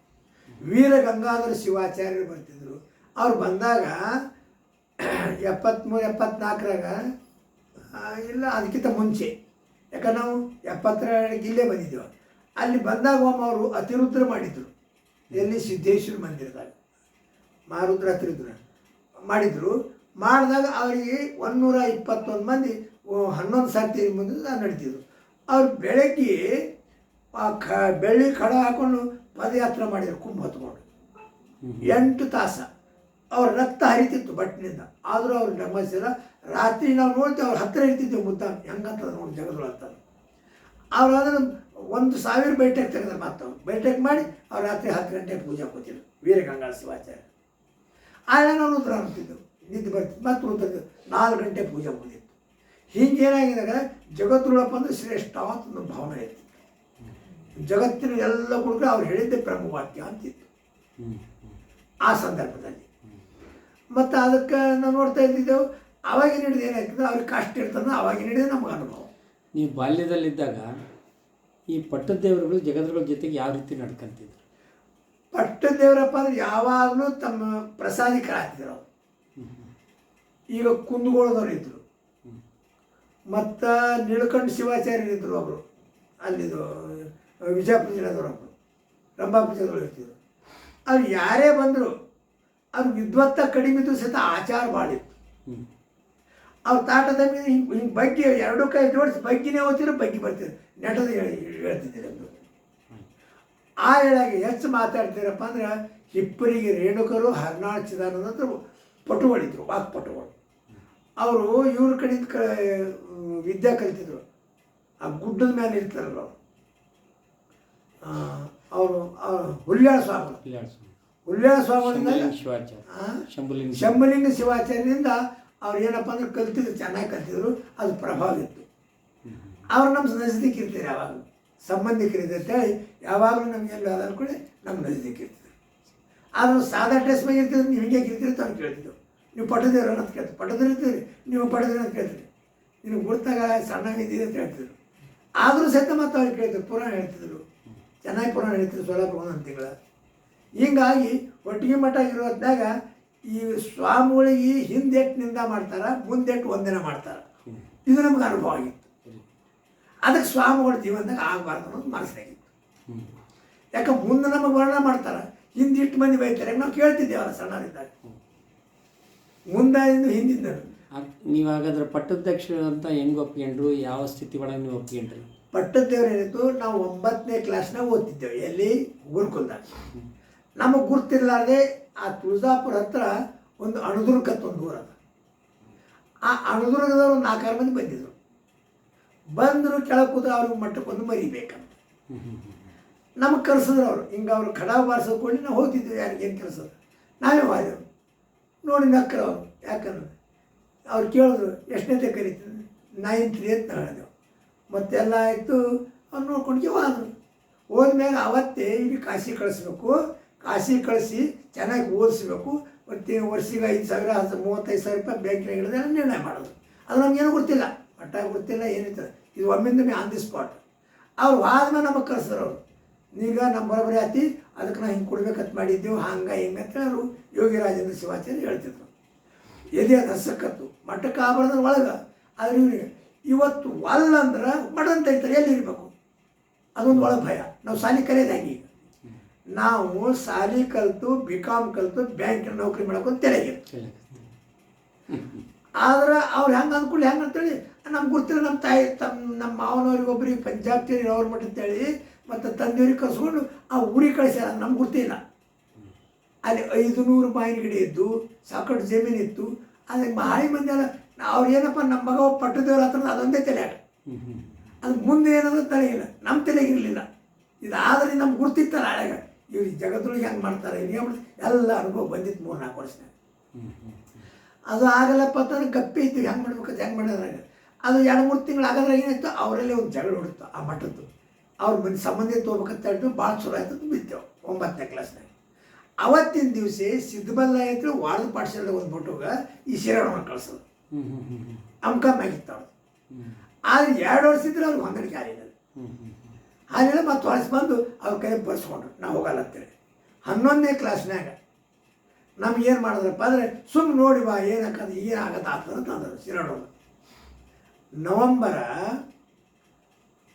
ವೀರ ಗಂಗಾಧರ ಶಿವಾಚಾರ್ಯರು ಬರ್ತಿದ್ರು. ಅವ್ರು ಬಂದಾಗ ಎಪ್ಪತ್ತ್ಮೂರು ಎಪ್ಪತ್ನಾಲ್ಕರಾಗ ಇಲ್ಲ, ಅದಕ್ಕಿಂತ ಮುಂಚೆ. ಯಾಕಂದ್ರೆ ನಾವು ಎಪ್ಪತ್ತರ ಇಲ್ಲೇ ಬಂದಿದ್ದೇವೆ. ಅಲ್ಲಿ ಬಂದಾಗ ಒಮ್ಮೆ ಅವರು ಅತಿರುದ್ರ ಮಾಡಿದರು. ಎಲ್ಲಿ ಸಿದ್ದೇಶ್ವರ ಮಂದಿರದಾಗ ಮಾರುದ್ರ ಅತಿರುದ್ರ ಮಾಡಿದರು. ಮಾಡಿದಾಗ ಅವರಿಗೆ ಒಂದೂರ ಇಪ್ಪತ್ತೊಂದು ಮಂದಿ ಹನ್ನೊಂದು ಸರ್ತಿ ಮುಂದೆ ನಡೀತಿದ್ರು. ಅವ್ರು ಬೆಳಗ್ಗೆ ಆ ಕ ಬೆಳ್ಳಿ ಖಡ ಹಾಕೊಂಡು ಪದಯಾತ್ರೆ ಮಾಡಿದ್ರು ಕುಂಭ ಹೊತ್ಕೊಂಡು. ಎಂಟು ತಾಸ. ಅವ್ರ ರಕ್ತ ಹರಿತಿತ್ತು ಬಟ್ಟಿನಿಂದ ಆದರೂ ಅವ್ರು ನಮಸ್ಸಿಲ್ಲ ರಾತ್ರಿ ನಾವು ನೋಡ್ತೀವಿ ಅವ್ರ ಹತ್ತಿರ ಇರ್ತಿದ್ದೇವೆ ಮುದ್ದ ಹೆಂಗಂತ ನೋಡಿ ಜಗದೊಳಗ್ತದೆ ಅವ್ರು ಅದನ್ನು ಒಂದು ಸಾವಿರ ಬೈಟೆಕ್ ತೆಗೆದ ಮತ್ತೆ ಬೈಟೆಕ್ ಮಾಡಿ ಅವ್ರು ರಾತ್ರಿ ಹತ್ತು ಗಂಟೆಗೆ ಪೂಜೆ ಕೂತಿದ್ರು ವೀರಗಂಗಾ ಶಿವಾಚಾರ್ಯ. ಆಗ ನಾವು ರುದ್ರ ಅಂತಿದ್ದೆವು ನಿದ್ದೆ ಬರ್ತಿತ್ತು. ಮತ್ತು ರುದ್ರ ನಾಲ್ಕು ಗಂಟೆ ಪೂಜೆ ಮುಗಿದಿತ್ತು. ಹೀಗೇನಾಗಿದಾಗ ಜಗತ್ತುಗಳಪ್ಪ ಅಂದ್ರೆ ಶ್ರೇಷ್ಠ ಅಂತ ಒಂದು ಭಾವನೆ ಇತ್ತು. ಜಗತ್ತಿನ ಎಲ್ಲ ಕೂಡ ಅವ್ರು ಹೇಳಿದ್ದೆ ಬ್ರಹ್ಮವಾಕ್ಯ ಅಂತಿತ್ತು ಆ ಸಂದರ್ಭದಲ್ಲಿ. ಮತ್ತು ಅದಕ್ಕೆ ನಾವು ನೋಡ್ತಾ ಇದ್ದಿದ್ದೆವು ಅವಾಗಿನ ಹಿಡಿದು ಅವ್ರಿಗೆ ಕಷ್ಟ ಇರ್ತದೆ ಅವಾಗಿನ ಹಿಡಿದು ನಮ್ಗೆ ಅನುಭವ. ನೀವು ಬಾಲ್ಯದಲ್ಲಿದ್ದಾಗ ಈ ಪಟ್ಟದೇವರುಗಳು ಜಗದ್ಗಳ ಜೊತೆಗೆ ಯಾವ ರೀತಿ ನಡ್ಕೊಂತಿದ್ರು? ಪಟ್ಟದೇವರಪ್ಪ ಅಂದ್ರೆ ಯಾವಾಗಲೂ ತಮ್ಮ ಪ್ರಸಾದಿಕರಾಗ್ತಿದ್ರು ಅವರು. ಈಗ ಕುಂದಗೋಳದವ್ರು ಇದ್ದರು ಮತ್ತು ನೀಳಕಂಠ ಶಿವಾಚಾರ್ಯರು ಇದ್ದರು ಒಬ್ಬರು ಅಲ್ಲಿದು ವಿಜಯಪುರದವ್ರು ಒಬ್ಬರು ರಂಭಾಪುರ ಇರ್ತಿದ್ರು. ಅವ್ರು ಯಾರೇ ಬಂದರು ಅವ್ರು ವಿದ್ವತ್ತ ಕಡಿಮೆ ಇದ್ದು ಸಹಿತ ಆಚಾರ ಮಾಡಿತ್ತು ಅವ್ರ ತಾಟದ ಮೇಲೆ ಹಿಂಗೆ ಹಿಂಗೆ ಬಗ್ಗಿ ಎರಡು ಕೈ ಜೋಡಿಸಿ ಬಗ್ಗಿನೇ ಓದ್ತಿರೋ ಬಗ್ಗಿ ಬರ್ತೀರಿ ನೆಟದ ಹೇಳಿ ಹೇಳ್ತಿದ್ದೀರಿ ಅಂದರು. ಆ ಹೇಳಾಗಿ ಹೆಚ್ಚು ಮಾತಾಡ್ತೀರಪ್ಪ ಅಂದ್ರೆ ಹಿಪ್ಪರಿಗೆ ರೇಣುಕರು ಹರ್ನಾಳ್ ಚಿದಾನಂದ ಪಟುಗಳಿದ್ರು ವಾಕ್ಪಟುಗಳು ಅವರು ಇವ್ರ ಕಡೆ ಕ ವಿದ್ಯೆ ಕಲಿತಿದ್ರು. ಆ ಗುಡ್ಡದ ಮೇಲೆ ಇರ್ತಾರಲ್ಲ ಅವರು. ಅವರು ಹುಲ್ಯಾಳ ಸ್ವಾಮಿ ಹುಲ್ಯಾಳ ಸ್ವಾಮಿ ಶಂಭುಲಿಂಗ ಶಿವಾಚಾರ್ಯ. ಅವ್ರು ಏನಪ್ಪ ಅಂದ್ರೆ ಕಲ್ತಿದ್ರು, ಚೆನ್ನಾಗಿ ಕಲ್ತಿದ್ರು, ಅದು ಪ್ರಭಾವ ಇತ್ತು. ಅವ್ರು ನಮ್ಮ ನಜದೀಕ್ ಇರ್ತೀರಿ ಯಾವಾಗಲೂ. ಸಂಬಂಧಿಕರಿದೆ ಅಂತೇಳಿ ಯಾವಾಗಲೂ ನಮ್ಗೆ ಎಲ್ಲ ಆದರೂ ಕೂಡ ನಮ್ಮ ನಜದಿಕ್ ಇರ್ತಿದ್ರು ಆದ್ರೂ ಸಾದಾ ಡ್ರೆಸ್ ಮೇಲೆ ಇರ್ತಿದ್ರು, ನೀವು ಹಿಂಗೆ ಇರ್ತೀರಿ ಅಂತ ಅವ್ರು ನೀವು ಪಡೆದಿರ ಅಂತ ಕೇಳ್ತೀವಿ ಪಡೆದಿರ್ತೀರಿ ನೀವು ಪಡೆದಿರ ಅಂತ ಕೇಳ್ತೀರಿ ನಿನಗೆ ಗುರ್ತಾಗ ಸಣ್ಣಾಗಿದ್ದೀರಿ ಅಂತ ಹೇಳ್ತಿದ್ರು. ಆದರೂ ಸಹಿತ ಮತ್ತೆ ಅವ್ರಿಗೆ ಕೇಳ್ತಿದ್ರು, ಪುರಾಣ ಹೇಳ್ತಿದ್ರು. ಚೆನ್ನಾಗಿ ಪುರಾಣ ಹೇಳ್ತಿದ್ರು ಸೋಲಾಪುರ ಒಂದೊಂದು ತಿಂಗಳ. ಹೀಗಾಗಿ, ಒಟ್ಟಿಗೆ ಮಠ ಇರೋದ್ನಾಗ ಈ ಸ್ವಾಮಿಗಳಿಗೆ ಹಿಂದೆಟ್ಟು ನಿಂದ ಮಾಡ್ತಾರ ಮುಂದೆಟ್ಟು ವಂದನೆ ಮಾಡ್ತಾರೆ. ಇದು ನಮ್ಗೆ ಅನುಭವ ಆಗಿತ್ತು. ಅದಕ್ಕೆ ಸ್ವಾಮಿಗಳ ಜೀವನದಾಗ ಆಗಬಾರ್ದು ಅನ್ನೋದು ಮನಸ್ಸಾಗಿತ್ತು ಯಾಕೆ ಮುಂದೆ ನಮಗೆ ವರ್ಣ ಮಾಡ್ತಾರೆ? ಹಿಂದೆ ಇಟ್ಟು ಮಂದಿ ಬೈತಾರೆ. ನಾವು ಕೇಳ್ತಿದ್ದೇವಲ್ಲ ಸಣ್ಣರಿದ್ದಾಗ ಮುಂದೆ ಇನ್ನು ಹಿಂದಿಂದ ನೀವು ಹಾಗಾದ್ರೆ ಪಟ್ಟದಕ್ಷ ಅಂತ ಹೆಂಗೆ ಒಪ್ಕೊಂಡ್ರು ಯಾವ ಸ್ಥಿತಿ ಒಳಗೆ ನೀವು ಒಪ್ಕೊಂಡ್ರಿ ಪಟ್ಟದೇವ್ರು ಏನಿತ್ತು? ನಾವು ಒಂಬತ್ತನೇ ಕ್ಲಾಸ್ನಾಗ ಓದ್ತಿದ್ದೇವೆ. ಎಲ್ಲಿ? ಗುರುಕುಲ್ದಾಗ. ನಮಗೆ ಗುರ್ತಿರ್ಲಾರ್ದೆ ಆ ತುಳಜಾಪುರ ಹತ್ರ ಒಂದು ಅಣದುರ್ಗ ಒಂದು ಊರ ಅದ ಆ ಅಣದುರ್ಗದವ್ರು ಒಂದು ನಾಲ್ಕಾರು ಮಂದಿ ಬಂದಿದ್ರು. ಬಂದರು ಕೆಳಗೆ ಕೂತ್ರೆ ಅವ್ರಿಗೆ ಮಟ್ಟಕ್ಕೆ ಒಂದು ಮರಿಬೇಕಂತ. ನಮಗೆ ಕರೆಸಿದ್ರು ಅವರು. ಹಿಂಗೆ ಅವರು ಖಡ ಬಾರಿಸ್ಕೊಂಡು ನಾವು ಹೋಗ್ತಿದ್ವಿ. ಯಾರಿಗೇನು ಕೆಲಸ ನಾವೇ ಹೋದೆವು. ನೋಡಿ ನಕ್ಕರು ಅವರು. ಯಾಕಂದ್ರೆ ಅವ್ರು ಕೇಳಿದ್ರು ಎಷ್ಟನೇತೆ ನೈನ್ ತ್ರೀ ಅಂತ ಹೇಳಿದೆವು. ಮತ್ತೆಲ್ಲ ಆಯಿತು, ಅವ್ರು ನೋಡ್ಕೊಂಡು ಹೋದ್ರು. ಹೋದ್ಮೇಲೆ ಅವತ್ತೇ ಇಲ್ಲಿ ಕಾಶಿ ಕಳಿಸ್ಬೇಕು. ಕಾಶಿ ಕಳಿಸಿ ಚೆನ್ನಾಗಿ ಓದಿಸ್ಬೇಕು. ಮತ್ತು ವರ್ಷಿಗೆ ಐದು ಸಾವಿರ ಹತ್ತು ಮೂವತ್ತೈದು ಸಾವಿರ ರೂಪಾಯಿ ಬ್ಯಾಂಕಿನಾಗ ಹಿಡಿದ್ರೆ ನಿರ್ಣಯ ಮಾಡೋದು. ಅದು ನಮಗೇನು ಗೊತ್ತಿಲ್ಲ. ಮಟ್ಟ ಗೊತ್ತಿಲ್ಲ ಏನಿತ್ತು ಇದು ಒಮ್ಮಿಂದ ಆನ್ ದಿ ಸ್ಪಾಟ್ ಅವ್ರು ಆದ್ಮೇಲೆ ನಮಗೆ ಕಳಿಸ್ತಾರೆ ಅವರು. ಈಗ ನಮ್ಮ ಬರೋಬ್ಬರಿ ಆತಿ ಅದಕ್ಕೆ ನಾವು ಹಿಂಗೆ ಕೊಡ್ಬೇಕಂತ ಮಾಡಿದ್ದೆವು ಹಂಗೆ, ಹಿಂಗೆ ಅಂತ ಅವರು ಯೋಗಿರಾಜೇಂದ್ರ ಶಿವಾಚಾರ್ಯ ಹೇಳ್ತಿದ್ರು. ಎದೆ ಅದು ಹಸಕ್ಕತ್ತು. ಮಠಕ್ಕೆ ಆಭರಣದ ಒಳಗೆ. ಆದ್ರೆ ಇವ್ರಿಗೆ ಇವತ್ತು ಒಲ್ಲಂದ್ರೆ ಅಂದ್ರೆ ಮಠ ಅಂತ ಹೇಳ್ತಾರೆ ಎಲ್ಲಿರ್ಬೇಕು ಅದೊಂದು ಒಳ ಭಯ. ನಾವು ಸಾಲಿ ಕಲಿಯೋದು ನಾವು ಸಾಲಿ ಕಲಿತು ಬಿ ಕಾಮ್ ಕಲಿತು ಬ್ಯಾಂಕಿನ ನೌಕರಿ ಮಾಡ್ಕೊಂಡು ತೆರೆಗೆ. ಆದ್ರೆ ಅವ್ರು ಹೆಂಗೆ ಅಂದ್ಕೊಳ್ಳಿ ಹೆಂಗೆ ಅಂತೇಳಿ ನಮ್ಗೆ ಗೊತ್ತಿಲ್ಲ ನಮ್ಮ ತಾಯಿ ತಮ್ಮ ನಮ್ಮ ಮಾವನವ್ರಿಗೆ ಒಬ್ಬರಿಗೆ ಪಂಜಾಬ್ ಟೇರಿ ಅವ್ರ ಮಠ ಅಂತೇಳಿ, ಮತ್ತು ತಂದೆಯವ್ರಿಗೆ ಕರ್ಸ್ಕೊಂಡು ಆ ಊರಿಗೆ ಕಳಿಸ್ಯಾರ, ನಮ್ಗೆ ಗೊತ್ತಿಲ್ಲ. ಅಲ್ಲಿ ಐದು ನೂರು ಮಾವಿನ ಗಿಡ ಇದ್ದು ಸಾಕಷ್ಟು ಜಮೀನು ಇತ್ತು ಅದಕ್ಕೆ ಮಹಾಳಿ ಮಂದಿ ಎಲ್ಲ ಅವ್ರು ಏನಪ್ಪ ನಮ್ಮ ಮಗ ಪಟ್ಟದೇವ್ರ ಹತ್ರ ಅದೊಂದೇ ತಲೆ ಆಟ. ಅದು ಮುಂದೆ ಏನಂದ್ರೆ ತಲೆಗಿಲ್ಲ ನಮ್ಮ ತಲೆಗಿರಲಿಲ್ಲ ಇದಾದ್ರೆ ನಮ್ಗೆ ಗುರ್ತಿತ್ತಲ್ಲ ಹಳೆಗ. ಇವ್ರು ಈ ಜಗತ್ತೊಳಗೆ ಹೆಂಗೆ ಮಾಡ್ತಾರೆ ನಿಯಮ ಎಲ್ಲ ಅನುಭವ ಬಂದಿತ್ತು ಮೂರು ನಾಲ್ಕು ವರ್ಷನಾಗ ಹ್ಞೂ ಅದು ಆಗಲ್ಲಪ್ಪ ಅಂತಂದ್ರೆ ಗಪ್ಪಿ ಇತ್ತು ಹೆಂಗೆ ಮಾಡ್ಬೇಕಂತ ಹೆಂಗೆ ಮಾಡೋದ್ರಾಗ ಅದು ಎರಡು ಮೂರು ತಿಂಗಳು ಆಗೋದ್ರಾಗ ಏನಾಯ್ತು ಅವರಲ್ಲಿ ಒಂದು ಜಗಳ ಹೊಡಿತು ಆ ಮಠದ್ದು. ಅವ್ರ ಮನೆ ಸಂಬಂಧಿ ತೋಬೇಕಂತ ಹೇಳ್ತು ಭಾಳ ಚಲೋ ಆಯ್ತು ಬಿತ್ತೇವೆ ಬಿದ್ದೆವು ಒಂಬತ್ತನೇ ಕ್ಲಾಸ್ನಾಗ ಅವತ್ತಿನ ದಿವಸ ಸಿದ್ಧಬಲ್ಲ ಆಯ್ತು ವಾರದ ಪಾಠಶಾಲೆ ಒಂದು ಈ ಶಿರಣ್ಣವನ್ನು ಕಳ್ಸೋದು. ಅಮ್ಕಮ್ ಆಗಿತ್ತು ಅವ್ರು ಆದ್ರೆ ಎರಡು ವರ್ಷ ಇದ್ರೆ ಅವ್ರಿಗೆ ಹೊಂದಾಣಿಕೆ ಆಗಿಲ್ಲ ಹ್ಞೂ ಮತ್ತು ಹೊಳಸಿ ಬಂದು ಅವ್ರ ಕೈ ಬರ್ಸ್ಕೊಂಡ್ರು ನಾವು ಹೋಗಲ್ಲ ಅಂತೇಳಿ ಹನ್ನೊಂದನೇ ಕ್ಲಾಸ್ನಾಗ ನಮ್ಗೇನು ಮಾಡಿದ್ರಪ್ಪ ಅಂದರೆ ಸುಮ್ಮನೆ ನೋಡಿ ಬಾ ಏನಕ್ಕಂದ್ರೆ ಏನು ಆಗತ್ತೆ ಆಗ್ತದೆ ಅಂತ ಅಂದರು ಶಿರೋಡವರು ನವಂಬರ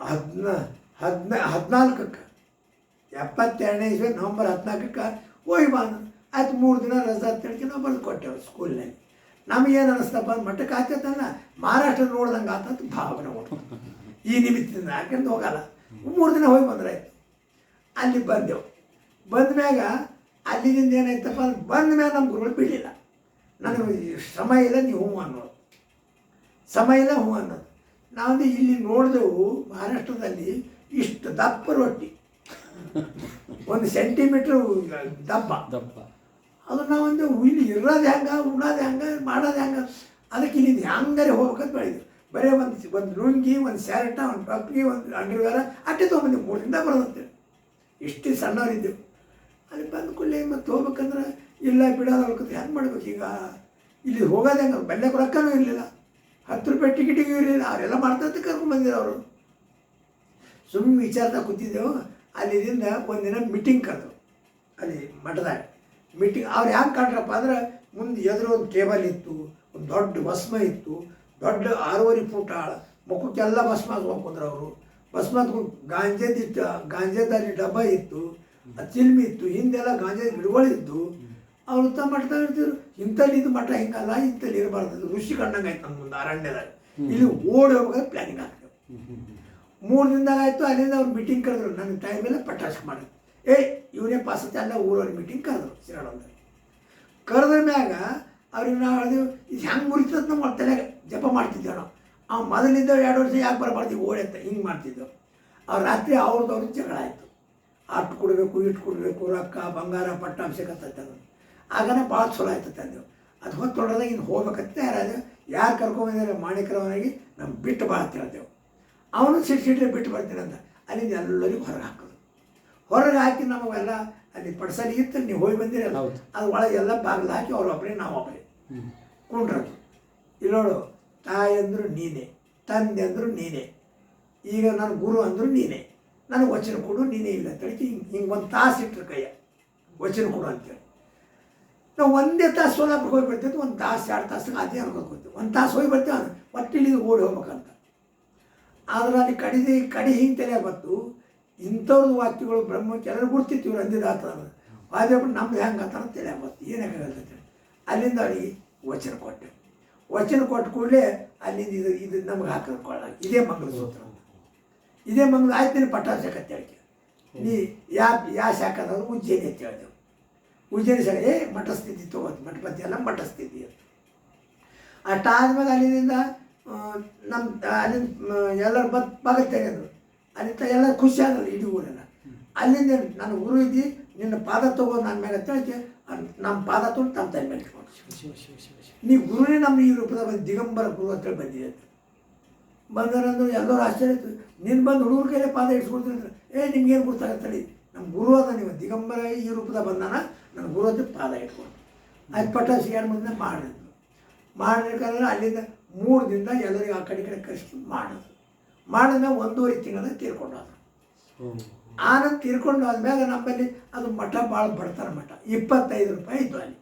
ಹದಿನ ಹದಿನ, ಹದಿನಾಲ್ಕಕ್ಕೆ, ಎಪ್ಪತ್ತೆರಡನೇ ಇಸ್ವಿ, ನವಂಬರ್ ಹದಿನಾಲ್ಕಕ್ಕೆ ಹೋಗಿ ಬಾ. ಆಯ್ತು, ಮೂರು ದಿನ ರಜಾ ಅಂತೇಳಿ ನಾವು ಬರೆದು ಕೊಟ್ಟೆವು ಸ್ಕೂಲ್ನಾಗ ನಮಗೇನು ಅನಿಸ್ತಪ್ಪ ಅಂದ್ರೆ, ಮಠಕ್ಕೆ ಆಚೆತಲ್ಲ ಮಹಾರಾಷ್ಟ್ರ ನೋಡ್ದಂಗೆ ಆತಂತ ಭಾವನೆ ಕೊಟ್ಟು ಈ ನಿಮಿತ್ತದಿಂದ ಯಾಕೆಂತ ಹೋಗಲ್ಲ. ಮೂರು ದಿನ ಹೋಗಿ ಬಂದ್ರೆ ಆಯ್ತು. ಅಲ್ಲಿ ಬಂದೆವು. ಬಂದ ಮ್ಯಾಗ ಅಲ್ಲಿಂದ ಏನಾಯ್ತಪ್ಪ ಅಂದ್ರೆ ಬಂದ ಮ್ಯಾಗ ನಮ್ಮ ಗುರುಗಳು ಬಿಡಲಿಲ್ಲ. ನನಗೆ ಶ್ರಮ ಇಲ್ಲ ನೀವು ಹ್ಞೂ ಅನ್ನೋದು. ಸಮಯ ಇಲ್ಲ ಹ್ಞೂ ಅನ್ನೋದು. ನಾವು ಇಲ್ಲಿ ನೋಡಿದೆವು ಮಹಾರಾಷ್ಟ್ರದಲ್ಲಿ ಇಷ್ಟು ದಪ್ಪ ರೊಟ್ಟಿ. ಒಂದು ಸೆಂಟಿಮೀಟ್ರ್ ದಪ್ಪ. ದಪ್ಪ. ಅದು ನಾವು ಒಂದು ಇಲ್ಲಿ ಇರೋದು ಹೆಂಗೆ ಉಣ್ಣೋದು ಹೆಂಗೆ ಮಾಡೋದು ಹೆಂಗೆ. ಅದಕ್ಕೆ ಇಲ್ಲಿ ಹೆಂಗಾರೆ ಹೋಗ್ಬೇಕಂತ ಬೆಳೆದ್ವಿ ಬರೀ ಒಂದು ಒಂದು ಲುಂಗಿ ಒಂದು ಸ್ಯಾರೆಟ, ಒಂದು ಟೊಪ್ಪಿಗೆ, ಒಂದು ಅಂಡರ್ವೇರ ಅಟ್ಟೆ ತೊಗೊಂಬಂದು ಮೂರಿಂದ ಬರೋದಂತೇಳಿ ಇಷ್ಟು ಸಣ್ಣವರಿದ್ದೆವು ಅಲ್ಲಿ ಬಂದ ಕೂಡಲೇ ಮತ್ತೆ ಹೋಗ್ಬೇಕಂದ್ರೆ, ಇಲ್ಲ ಬಿಡೋದು ಅನ್ಕೋತ ಹೆಂಗೆ ಮಾಡ್ಬೇಕು ಈಗ? ಇಲ್ಲಿ ಹೋಗೋದು ಹೆಂಗೆ? ಬೆಲ್ಲಕ್ಕೆ ರೊಕ್ಕನೂ ಇರಲಿಲ್ಲ. ಹತ್ತು ರೂಪಾಯಿ ಟಿಕೆಟಿಗೂ ಇರಲಿಲ್ಲ. ಅವರೆಲ್ಲ ಮಾಡ್ತಾ ಕರ್ಕೊಂಡು ಬಂದಿರೋ ಅವರು. ಸುಮ್ಮನೆ ವಿಚಾರದಾಗ ಕೂತಿದ್ದೆವು. ಅಲ್ಲಿದಿಂದ ಒಂದಿನ ಮೀಟಿಂಗ್ ಕರೆದು. ಅಲ್ಲಿ ಮಠದಾಗ. ಮೀಟಿಂಗ್ ಅವ್ರು ಹ್ಯಾಂಗೆ ಕಾಣ್ರಪ್ಪ ಅಂದ್ರೆ, ಮುಂದೆ ಎದುರು ಒಂದು ಟೇಬಲ್ ಇತ್ತು, ಒಂದು ದೊಡ್ಡ ಭಸ್ಮ ಇತ್ತು. ದೊಡ್ಡ ಆರೂವರೆ ಫೂಟ್ ಆಳ. ಮುಖಕ್ಕೆಲ್ಲ ಭಸ್ಮ ಹಾಕೊಂಡ್ರು ಅವರು. ಭಸ್ಮ ಗಾಂಜಾದಿತ್ತು ಗಾಂಜಾದಲ್ಲಿ ಡಬ್ಬ ಇತ್ತು ಚಿಲ್ಮಿ ಇತ್ತು ಹಿಂದೆಲ್ಲ ಗಾಂಜಾ ಗಿಡಗಳಿದ್ದು ಅವ್ರು ತ ಮಠದಲ್ಲಿ ಇರ್ತಿದ್ರು. ಇಂಥಲ್ಲಿ ಇದು ಮಠ ಹಿಂಗಲ್ಲ ಇಂಥಲ್ಲಿ ಇರಬಾರ್ದು ಋಷಿ ಕಂಡಂಗೆ ಆಯ್ತು ನಮ್ಮ ಮುಂದೆ ಅರಣ್ಯದಾಗ ಇಲ್ಲಿ ಓಡಿ ಹೋಗ್ಬೇಕಾದ್ರೆ ಪ್ಲ್ಯಾನಿಂಗ್ ಆಗ್ತೇವೆ ಮೂರು ದಿನದಾಗ ಆಯಿತು ಅಲ್ಲಿಂದ ಅವ್ರು ಮೀಟಿಂಗ್ ಕರೆದ್ರು. ನನ್ನ ಟೈಮ್ ಮೇಲೆ ಪಟಾಸ್ಕ್ ಮಾಡಿ. ಏ ಇವನೇ ಪಾಸ್ ಎಲ್ಲ ಊರವ್ರ ಮೀಟಿಂಗ್ ಕರೆದ್ರು ಸಿರಾಡೊಂದಾಗ ಕರೆದ ಮ್ಯಾಗ ಅವ್ರಿಗೆ ನಾವು ಹೇಳಿದೆವು ಇದು ಹೆಂಗೆ ಮುರಿತದ ನಮ್ಮ ತಲೆಗೆ ಜಪ ಮಾಡ್ತಿದ್ದೆವು ನಾವು ಅವ್ನು ಮೊದಲಿದ್ದ ಎರಡು ವರ್ಷ ಯಾಕೆ ಬರಬಾರ್ದು ಓಡಿ ಅಂತ ಹಿಂಗೆ ಮಾಡ್ತಿದ್ದೆವು ಅವ್ರು ರಾತ್ರಿ ಅವ್ರದ್ದು ಜಗಳ ಆಯಿತು. ಅಟ್ಟು ಕೊಡಬೇಕು ಇಟ್ಟು ಕೊಡಬೇಕು ರೊಕ್ಕ ಬಂಗಾರ ಪಟ್ಟಾಭಿಷೇಕ ತಂದು ಆಗನೇ ಭಾಳ ಚಲೋ ಆಯ್ತು ತಂದೆವು ಅದು ಹೊತ್ತು ಹೊಡೆದಾಗ ಇನ್ನು ಹೋಗ್ಬೇಕಂತ ಯಾರಾದ್ರು ಯಾರು ಕರ್ಕೊಂಬಂದಿದ್ದಾರೆ ಮಾಣಿಕರವನಾಗಿ ನಮ್ಮ ಬಿಟ್ಟು ಭಾಳ ಅಂತ ಹೇಳ್ತೇವೆ ಅವನು ಸಿಟ್ಟು ಸಿಟ್ಟರೆ ಬಿಟ್ಟು ಬರ್ತೀನಿ ಅಂತ ಅಲ್ಲಿಂದ ಎಲ್ಲರಿಗೂ ಹೊರಗೆ ಹಾಕೋದು. ಹೊರಗೆ ಹಾಕಿ ನಮಗೆಲ್ಲ ಅಲ್ಲಿ ಪಡ್ಸಲಿ ಇತ್ತು ನೀವು ಹೋಗಿ ಬಂದಿರಲ್ಲ. ಅದು ಒಳಗೆ ಎಲ್ಲ ಬಾಗಿಲು ಹಾಕಿ ಅವ್ರು ಒಬ್ಬರೇ ನಾವು ಒಬ್ಬರೇ ಕುಂಡ್ರದು ಇಲ್ಲೋಳು ತಾಯಿ ಅಂದರು ನೀನೇ, ತಂದೆ ಅಂದರು ನೀನೇ. ಈಗ ನನ್ನ ಗುರು ಅಂದರು ನೀನೇ. ನನಗೆ ವಚನ ಕೊಡು, ನೀನೇ ಇಲ್ಲ ಅಂತೇಳಿ ಹಿಂಗೆ ಹಿಂಗೆ ಒಂದು ತಾಸು ಇಟ್ಟರು ಕೈಯ. ವಚನ ಕೊಡು ಅಂತೇಳಿ. ನಾವು ಒಂದೇ ತಾಸು ಸೋಲಾಪುರಕ್ಕೆ ಹೋಗಿ ಬರ್ತಿದ್ದು ಒಂದು ತಾಸು, ಎರಡು ತಾಸು ಅದೇ ಅನ್ಕೊಂಡು ಹೋಗ್ತೀವಿ ಒಂದು ತಾಸು ಹೋಗಿ ಬರ್ತೀವಿ ಮತ್ತೆ ಇಳಿದು ಓಡಿ ಹೋಗ್ಬೇಕಂತ. ಆದ್ರೆ ಅಲ್ಲಿ ಕಡಿದೆ ಕಡಿ ಹಿಂಗೆ ತಲೆ ಬಂತು ಇಂಥವ್ರದ್ದು ವಾಕ್ಯಗಳು ಬ್ರಹ್ಮ ಕೆಲವರು ಗುರ್ತಿತ್ತು ಇವ್ರು ಅಂದಿದ್ದು ಆತ ಅದೇ ನಮ್ದು ಹೆಂಗೆ ಅಂತ ತಲೆ ಬಂತು ಏನಾಗಲ್ಲ ಅಲ್ಲಿಂದ ಅವಳಿಗೆ ವಚನ ಕೊಟ್ಟೆ. ವಚನ ಕೊಟ್ಟ ಕೂಡಲೇ ಅಲ್ಲಿಂದ ಇದು ಇದು ನಮ್ಗೆ ಹಾಕಿಕೊಳ್ಳ ಇದೇ ಮಂಗಳಸೂತ್ರ ಇದೇ ಮಂಗಳ ಆಯ್ತು ನೀನು ಪಟ್ಟಾಭಿಷೇಕ ಅಂತ ಹೇಳಿಕೆ. ನೀ ಯಾ ಯಾ ಶಾಖ ಅನ್ನೋದು ಉಜ್ಜಯಿನಿ ಅಂತ ಹೇಳಿದೆವು ಉಜ್ಜಯಿನಿ ಶಾಖ, ಏ ಮಠ ಸ್ಥಿತಿ ತಗೋದು ಮಠಪತಿ ಅಲ್ಲ ಮಠ ಸ್ಥಿತಿ ಅಂತ. ಅಷ್ಟಾದ್ಮೇಲೆ ಅಲ್ಲಿಂದ ನಮ್ಮ ಅಲ್ಲಿಂದ ಎಲ್ಲರೂ ಬಂದು ಬಾಗಿಲು ತೆಗೆದ್ರು ಅಲ್ಲಿಂದ ಎಲ್ಲ ಖುಷಿ ಆಗಲ್ಲ ಇಡೀ ಊರೆಲ್ಲ. ಅಲ್ಲಿಂದ ನನ್ನ ಗುರು ಇದ್ದಿ, ನಿನ್ನ ಪಾದ ತಗೋ ನನ್ನ ಮೇಲೆ ತಿಳಿಕೆ ನಮ್ಮ ಪಾದ ತೊಟ್ಟು ನಮ್ಮ ತಲೆ ಮೇಲೆ ಇಟ್ಕೊಂಡು ನೀವು ಗುರುನೇ ನಮ್ಮ ಈ ರೂಪದ ಬಂದು ದಿಗಂಬರ ಗುರು ಅಂತೇಳಿ ಬಂದಿದೆ ಬಂದರಂದು ಎಲ್ಲರೂ ಆಶ್ಚರ್ಯ ಇತ್ತು. ನೀನು ಬಂದು ಹುಡುಗರ ಕೈಲೇ ಪಾದ ಇಟ್ಸ್ಕೊಡ್ತೀನಿ ಏ ನಿಮ್ಗೇನು ಗೊತ್ತಾಗತ್ತಳಿ ನಮ್ಮ ಗುರು ಅದ ನೀವು ದಿಗಂಬರ ಈ ರೂಪದ ಬಂದಾನ ನನ್ನ ಗುರು ಅಂತ ಪಾದ ಇಟ್ಕೊಂಡು. ಅದು ಪಟ್ಟ ಸಿಗಾರ ಮುಂದೆ ಮಾಡಿದ್ರು ಮಾಡಬೇಕಾದ್ರೆ ಅಲ್ಲಿಂದ ಮೂರು ದಿನ ಎಲ್ಲರಿಗೂ ಆ ಕಡೆ ಕಡೆ ಕರೆಸಿ ಮಾಡೋದು ಮಾಡಿದ್ಮೇಲೆ ಒಂದೂವರೆ ತಿಂಗಳ ತೀರ್ಕೊಂಡು ಹ್ಞೂ ಆನಂದ್ ತೀರ್ಕೊಂಡು ಆದ್ಮ್ಯಾಗ ನಮ್ಮಲ್ಲಿ ಅದು ಮಠ ಭಾಳ ಬಡ್ತಾರ ಮಠ. ಇಪ್ಪತ್ತೈದು ರೂಪಾಯಿ ಇದ್ದು ಅಲ್ಲಿ.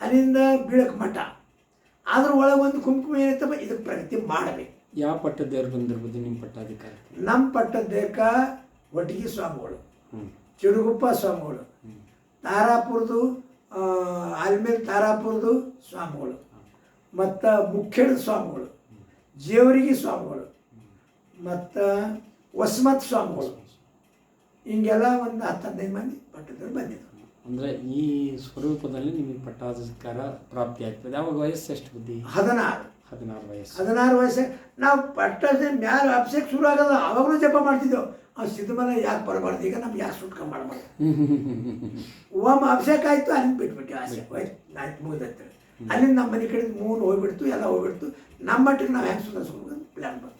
ಅಲ್ಲಿಂದ ಬೀಳಕ್ಕೆ ಮಠ. ಅದ್ರ ಒಳಗೆ ಒಂದು ಕುಂಕುಮ ಏನೈತಪ್ಪ ಇದಕ್ಕೆ ಪ್ರಗತಿ ಮಾಡಬೇಕು. ಯಾವ ಪಟ್ಟದೇವ್ರು ಬಂದಿರ್ಬೋದು ನಿಮ್ಮ ಪಟ್ಟಾಧಿಕಾರಿ? ನಮ್ಮ ಪಟ್ಟದೇಕ ಒಟ್ಟಿಗೆ ಸ್ವಾಮಿಗಳು. ಚಿಡುಗುಪ್ಪ ಸ್ವಾಮಿಗಳು. ತಾರಾಪುರದು ಆಲ್ಮೇಲ್ ತಾರಾಪುರದು ಸ್ವಾಮಿಗಳು. ಮತ್ತು ಮುಖ್ಯದ ಸ್ವಾಮಿಗಳು. ಜೇವರಿಗೆ ಸ್ವಾಮಿಗಳು. ಮತ್ತು ವಸ್ಮತ್ ಸ್ವಾಮಿಗಳು. ಹಿಂಗೆಲ್ಲ ಒಂದು ಹತ್ತು ಹದಿನೈದು ಮಂದಿ ಪಟ್ಟದವ್ರು ಬಂದಿದ್ದರು ಅಂದರೆ ಈ ಸ್ವರೂಪದಲ್ಲಿ ನಿಮಗೆ ಪಟ್ಟಾಧಿಕಾರ ಪ್ರಾಪ್ತಿ ಆಗ್ತದೆ. ಅವಾಗ ವಯಸ್ಸು ಎಷ್ಟು ಬುದ್ಧಿ? ಹದಿನಾರು. ಹದಿನಾರು ವಯಸ್ಸು. ಹದಿನಾರು ವಯಸ್ಸು. ನಾವು ಪಟ್ಟದ ಮ್ಯಾಲ ಅಭಿಷೇಕ ಶುರು ಆಗೋದು ಅವಾಗಲೂ ಜಪ ಮಾಡ್ತಿದ್ದೆವು. ಆ ಸಿದ್ಧಮನೆ ಯಾಕೆ ಬರಬಾರ್ದು? ಈಗ ನಮ್ಗೆ ಯಾಕೆ ಸುಟ್ಕ ಮಾಡಬಾರ್ದು? ಒಮ್ಮೆ <laughs> ಅಭಿಷೇಕ ಆಯಿತು ಅಲ್ಲಿ ಬಿಟ್ಬಿಟ್ಟು ಆಸೆ. ಆಯ್ತು ಮುಗಿದಂತೇಳಿ ಅಲ್ಲಿಂದ ನಮ್ಮ ಮನೆ ಕಡೆ ಮೂರು ಹೋಗ್ಬಿಡ್ತು ಎಲ್ಲ ಹೋಗ್ಬಿಡ್ತು. ನಮ್ಮ ಮಟ್ಟಿಗೆ ನಾವು ಹೆಂಗೆ ಸುಧಾರಿಸ್ಕೊಂಡು ಪ್ಲ್ಯಾನ್ ಬಂತು.